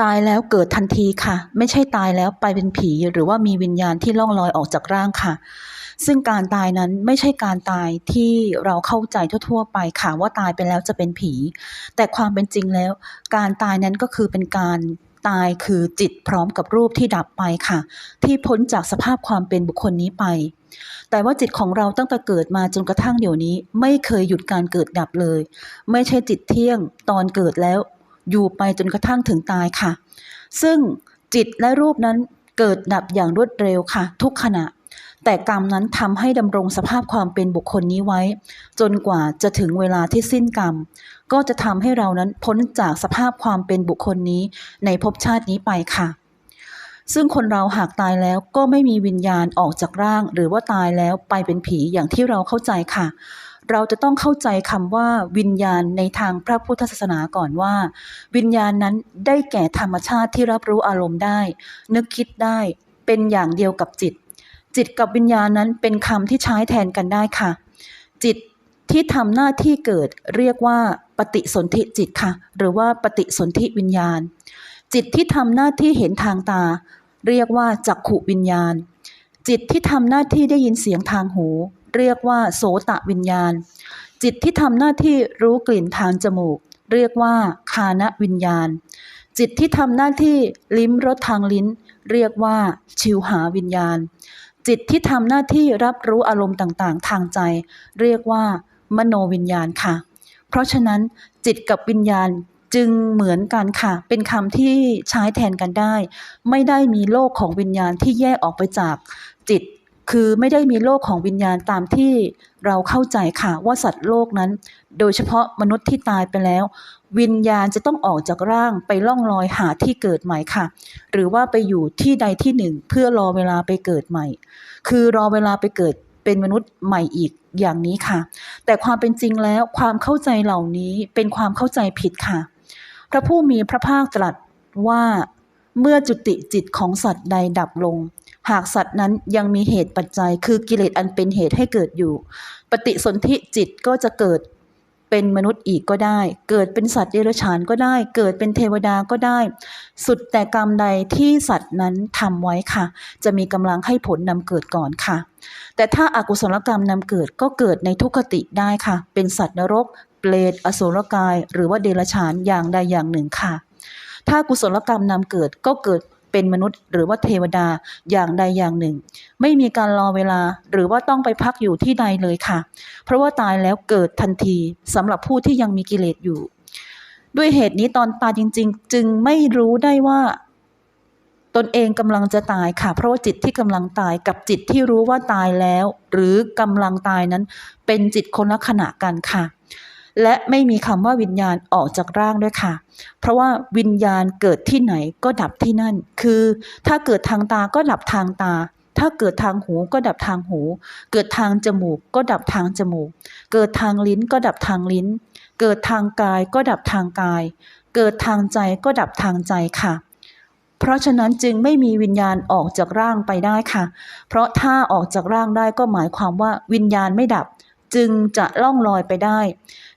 ตายแล้วเกิดทันทีค่ะ ไม่ใช่ตายแล้วไปเป็นผี หรือว่ามีวิญญาณที่ล่องลอยออกจากร่างค่ะ ซึ่งการตายนั้นไม่ใช่การตายที่เราเข้าใจทั่ว ๆ ไปค่ะว่าตายไปแล้วจะเป็นผี แต่ความเป็นจริงแล้ว การตายนั้นก็คือเป็นการตายคือจิตพร้อมกับรูปที่ดับไปค่ะ ที่พ้นจากสภาพความเป็นบุคคลนี้ไป แต่ว่าจิตของเราตั้งแต่เกิดมาจนกระทั่งเดี๋ยวนี้ ไม่เคยหยุดการเกิดดับเลย ไม่ใช่จิตเที่ยง ตอนเกิดแล้ว อยู่ไปจนกระทั่งถึงตายค่ะ ซึ่งจิตและรูปนั้นเกิดดับอย่างรวดเร็วค่ะ ทุกขณะ แต่กรรมนั้นทำให้ดำรงสภาพความเป็นบุคคลนี้ไว้ จนกว่าจะถึงเวลาที่สิ้นกรรม ก็จะทำให้เรานั้นพ้นจากสภาพความเป็นบุคคลนี้ในภพชาตินี้ไปค่ะซึ่งคนเราหากตายแล้วก็ไม่มีวิญญาณออกจากร่าง หรือว่าตายแล้วไปเป็นผีอย่างที่เราเข้าใจค่ะ เราจะต้องเข้าใจคำว่าวิญญาณในทางพระพุทธศาสนาก่อนว่า วิญญาณนั้นได้แก่ธรรมชาติที่รับรู้อารมณ์ได้ นึกคิดได้เป็นอย่างเดียวกับจิต จิตกับวิญญาณนั้นเป็นคำที่ใช้แทนกันได้ค่ะ จิตที่ทำหน้าที่เกิดเรียกว่าปฏิสนธิจิตค่ะ หรือว่าปฏิสนธิวิญญาณ จิตที่ทำหน้าที่เห็นทางตา เรียกว่าจักขุวิญญาณ จิตที่ทำหน้าที่ได้ยินเสียงทางหู เรียกว่าโสตะวิญญาณ จิตที่ทำหน้าที่รู้กลิ่นทางจมูก เรียกว่าคานวิญญาณ จิตที่ทำหน้าที่ลิ้มรสทางลิ้น เรียกว่าชิวหาวิญญาณ จิตที่ทำหน้าที่รับรู้อารมณ์ต่างๆ ทางใจ เรียกว่า มโนวิญญาณค่ะ เพราะฉะนั้นจิตกับวิญญาณจึงเหมือนกันค่ะ เป็นคำที่ใช้แทนกันได้ ไม่ได้มีโลกของวิญญาณที่แยกออกไปจากจิต คือไม่ได้มีโลกของวิญญาณตามที่เราเข้าใจค่ะว่าสัตว์โลกนั้น โดยเฉพาะมนุษย์ที่ตายไปแล้ว วิญญาณจะต้องออกจากร่างไปล่องลอยหาที่เกิดใหม่ค่ะ หรือว่าไปอยู่ที่ใดที่หนึ่งเพื่อรอเวลาไปเกิดใหม่ คือรอเวลาไปเกิดเป็นมนุษย์ใหม่อีกอย่างนี้ค่ะ แต่ความเป็นจริงแล้วความเข้าใจเหล่านี้เป็นความเข้าใจผิดค่ะ พระผู้มีพระภาคตรัสว่าเมื่อจุติจิตของสัตว์ใดดับลง หากสัตว์นั้นยังมีเหตุปัจจัย คือกิเลสอันเป็นเหตุให้เกิดอยู่ ปฏิสนธิจิตก็จะเกิดเป็นมนุษย์อีกก็ได้ เกิดเป็นสัตว์เดรัจฉานก็ได้ เกิดเป็นเทวดาก็ได้ สุดแต่กรรมใดที่สัตว์นั้นทำไว้ค่ะ จะมีกำลังให้ผลนำเกิดก่อนค่ะ แต่ถ้าอากุศลกรรมนำเกิดก็เกิดในทุกขติได้ค่ะ เป็นสัตว์นรกเปรตอสุรกาย หรือว่าเดรัจฉานอย่างใดอย่างหนึ่งค่ะถ้ากุศลกรรมนำเกิดก็เกิด เป็นมนุษย์ หรือว่าเทวดาอย่างใดอย่างหนึ่ง ไม่มีการรอเวลาหรือว่าต้องไปพักอยู่ที่ใดเลยค่ะ เพราะว่าตายแล้วเกิดทันทีสำหรับผู้ที่ยังมีกิเลสอยู่ ด้วยเหตุนี้ตอนตายจริง ๆ จึงไม่รู้ได้ว่าตนเองกำลังจะตายค่ะ เพราะว่าจิตที่กำลังตายกับจิตที่รู้ว่าตายแล้ว หรือกำลังตายนั้นเป็นจิตคนละขณะกันค่ะ และไม่มีคำว่าวิญญาณออกจากร่างด้วยค่ะ เพราะว่าวิญญาณเกิดที่ไหนก็ดับที่นั่น คือ ถ้าเกิดทางตาก็ดับทางตา ถ้าเกิดทางหูก็ดับทางหู เกิดทางจมูกก็ดับทางจมูก เกิดทางลิ้นก็ดับทางลิ้น เกิดทางกายก็ดับทางกาย เกิดทางใจก็ดับทางใจค่ะ เพราะฉะนั้นจึงไม่มีวิญญาณออกจากร่างไปได้ค่ะ เพราะถ้าออกจากร่างได้ก็หมายความว่าวิญญาณไม่ดับ จึงจะล่องลอยไปได้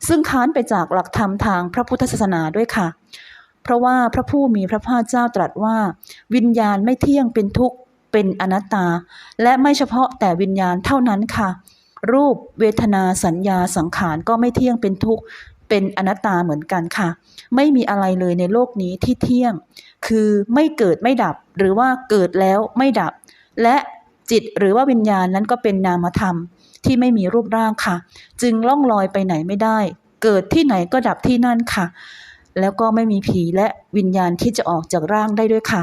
ซึ่งค้านไปจากหลักธรรมทางพระพุทธศาสนาด้วยค่ะ เพราะว่าพระผู้มีพระภาคเจ้าตรัสว่า วิญญาณไม่เที่ยงเป็นทุกข์เป็นอนัตตา และไม่เฉพาะแต่วิญญาณเท่านั้นค่ะ รูปเวทนาสัญญาสังขารก็ไม่เที่ยงเป็นทุกข์เป็นอนัตตาเหมือนกันค่ะ ไม่มีอะไรเลยในโลกนี้ที่เที่ยง คือไม่เกิดไม่ดับหรือว่าเกิดแล้วไม่ดับ และจิตหรือว่าวิญญาณนั้นก็เป็นนามธรรม ที่ไม่มีรูปร่างค่ะ จึงล่องลอยไปไหนไม่ได้ เกิดที่ไหนก็ดับที่นั่นค่ะ แล้วก็ไม่มีผีและวิญญาณที่จะออกจากร่างได้ด้วยค่ะ